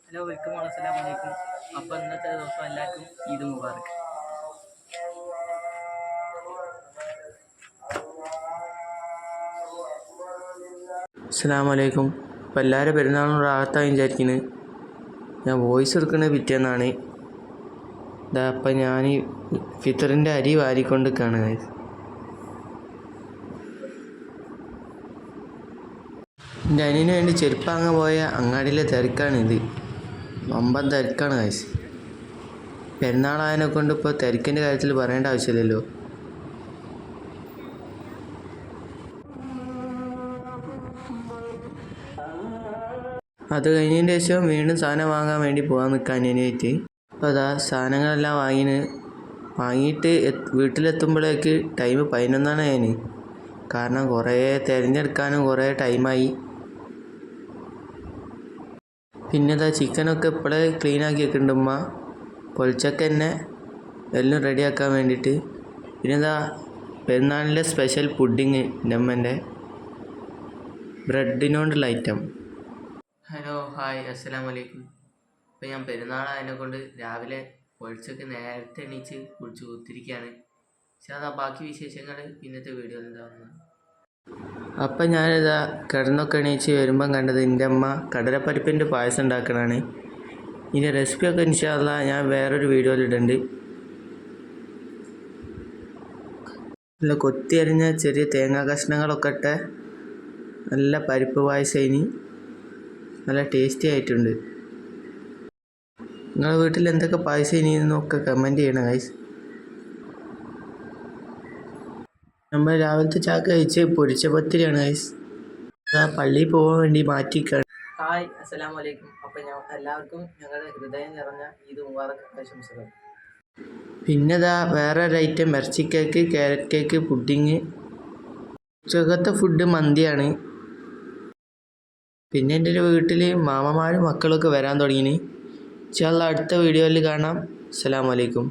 Hello welcome അസ്സലാമു വലൈക്കും അപ്പോൾ ഇന്നത്തെ ദിവസം എല്ലാവർക്കും ഈദ് മുബാറക്ക് അസ്സാം വലൈക്കും അപ്പോൾ എല്ലാവരും പെരുന്നാളും റാഹത്തായി വിചാരിക്കുന്നത് ഞാൻ വോയിസ് എടുക്കുന്നത് പിറ്റേന്നാണ്. ഇതാ അപ്പം ഞാൻ ഫിത്തറിന്റെ അരി വാരിക്കൊണ്ട് കാണുക അനിയന് വേണ്ടി ചെരുപ്പ് വാങ്ങാൻ പോയ അങ്ങാടിയിലെ തിരക്കാണിത്. വമ്പൻ തിരക്കാണ് കാശ് പെരുന്നാളായതിനെ കൊണ്ട് ഇപ്പോൾ തിരക്കിന്റെ കാര്യത്തിൽ പറയേണ്ട ആവശ്യമില്ലല്ലോ. അത് കഴിഞ്ഞതിന് ശേഷം വീണ്ടും സാധനം വാങ്ങാൻ വേണ്ടി പോകാൻ നിൽക്കാൻ അനിയനായിട്ട്. അപ്പോൾ അതാ സാധനങ്ങളെല്ലാം വാങ്ങിന്. വാങ്ങിയിട്ട് വീട്ടിലെത്തുമ്പോഴേക്ക് ടൈം പതിനൊന്നാണ് ഞാൻ കാരണം കുറേ തിരഞ്ഞെടുക്കാനും കുറേ ടൈമായി. പിന്നെ ഇതാ ചിക്കനൊക്കെ ഇപ്പോഴേ ക്ലീൻ ആക്കി വെക്കുന്നുണ്ട് ഉമ്മ. പൊളിച്ചൊക്കെ തന്നെ എല്ലാം റെഡിയാക്കാൻ വേണ്ടിയിട്ട്. പിന്നെ ഇതാ പെരുന്നാളിന്റെ സ്പെഷ്യൽ പുഡിങ് എന്റെ അമ്മേന്റെ ബ്രെഡിനോണ്ടുള്ള ഐറ്റം. ഹലോ ഹായ് അസ്സലാം വലൈക്കും ഇപ്പം ഞാൻ പെരുന്നാളായതിനെ കൊണ്ട് രാവിലെ പൊളിച്ചൊക്കെ നേരത്തെ എണീച്ച് കുടിച്ച് കുത്തിരിക്കുകയാണ് പക്ഷെ അതാ ബാക്കി വിശേഷങ്ങൾ ഇന്നത്തെ വീഡിയോയിൽ ഉണ്ടാവുന്നത് അപ്പം ഞാനിതാ കിടന്നൊക്കെ എണീച്ച് വരുമ്പം കണ്ടത് എന്റെ അമ്മ കടലപ്പരിപ്പിന്റെ പായസം ഉണ്ടാക്കണതാണ്. ഇതിന്റെ റെസിപ്പിയൊക്കെ ഇൻഷാല്ല ഞാൻ വേറൊരു വീഡിയോയിൽ ഇടുന്നുണ്ട് നല്ല കൊത്തി അരിഞ്ഞ ചെറിയ തേങ്ങാ കഷ്ണങ്ങളൊക്കെ ഇട്ട് നല്ല പരിപ്പ് പായസം ഇനി നല്ല ടേസ്റ്റി ആയിട്ടുണ്ട്. നിങ്ങളുടെ വീട്ടിൽ എന്തൊക്കെ പായസം ഇനി എന്നൊക്കെ കമന്റ് ചെയ്യണം ഗൈസ് നമ്മൾ രാവിലത്തെ ചാക്ക് കഴിച്ച് പൊരിച്ച പത്തിരിയാണ് ഗൈസ് പള്ളിയിൽ പോകാൻ വേണ്ടി മാറ്റിക്കാണ് ഹായ് അസ്സലാമു വലൈക്കും അപ്പം ഞാൻ എല്ലാവർക്കും ഞങ്ങളുടെ ഹൃദയം നിറഞ്ഞ ഈദ് മുബാറക് ആശംസകൾ. പിന്നെ ഇതാ വേറെ ഒരു ഐറ്റം ഇറച്ചി കേക്ക് ക്യാരറ്റ് കേക്ക് പുഡിങ് ഉച്ചക്കത്തെ ഫുഡ് മന്തിയാണ്. പിന്നെ എന്റെ ഒരു വീട്ടിൽ മാമമാരും മക്കളൊക്കെ വരാൻ തുടങ്ങിന്. ചില അടുത്ത വീഡിയോയിൽ കാണാം. അസ്സലാമു അലൈക്കും